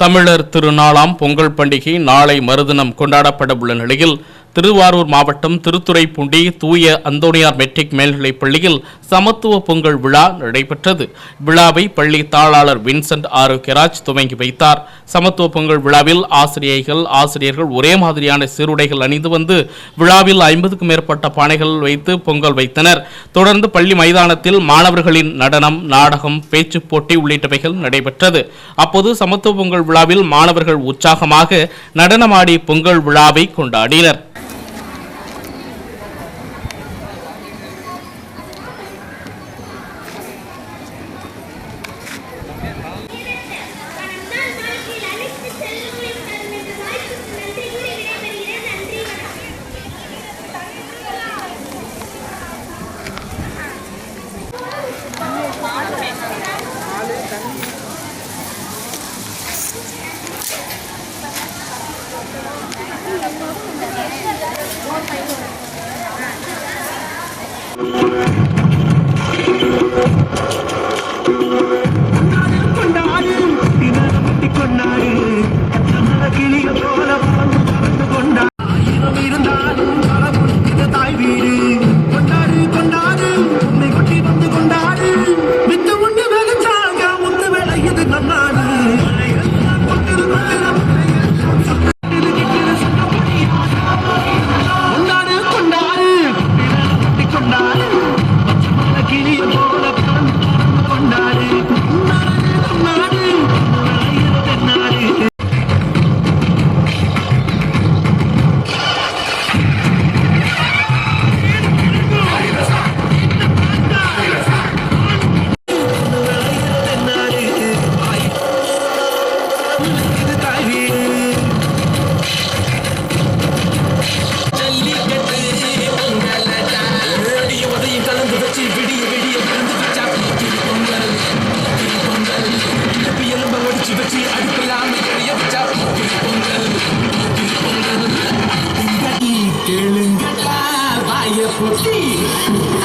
தமிழர் திருநாளாம் பொங்கல் பண்டிகை நாளை மறுதினம் கொண்டாடப்பட உள்ள நிலையில் திருவாரூர் மாவட்டம் திருத்துறைப்பூண்டி தூய அந்தோனியார் மெட்ரிக் மேல்நிலைப் பள்ளியில் சமத்துவ பொங்கல் விழா நடைபெற்றது. விழாவை பள்ளி தாளாளர் வின்சென்ட் ஆரோக்கியராஜ் துவங்கி வைத்தார். சமத்துவ பொங்கல் விழாவில் ஆசிரியைகள் ஆசிரியர்கள் ஒரே மாதிரியான சீருடைகள் அணிந்து வந்து விழாவில் ஐம்பதுக்கும் மேற்பட்ட பானைகள் வைத்து பொங்கல் வைத்தனர். தொடர்ந்து பள்ளி மைதானத்தில் மாணவர்களின் நடனம் நாடகம் பேச்சு போட்டி உள்ளிட்டவைகள் நடைபெற்றது. அப்போது சமத்துவ பொங்கல் விழாவில் மாணவர்கள் உற்சாகமாக நடனமாடி பொங்கல் விழாவை கொண்டாடினர். Let's see.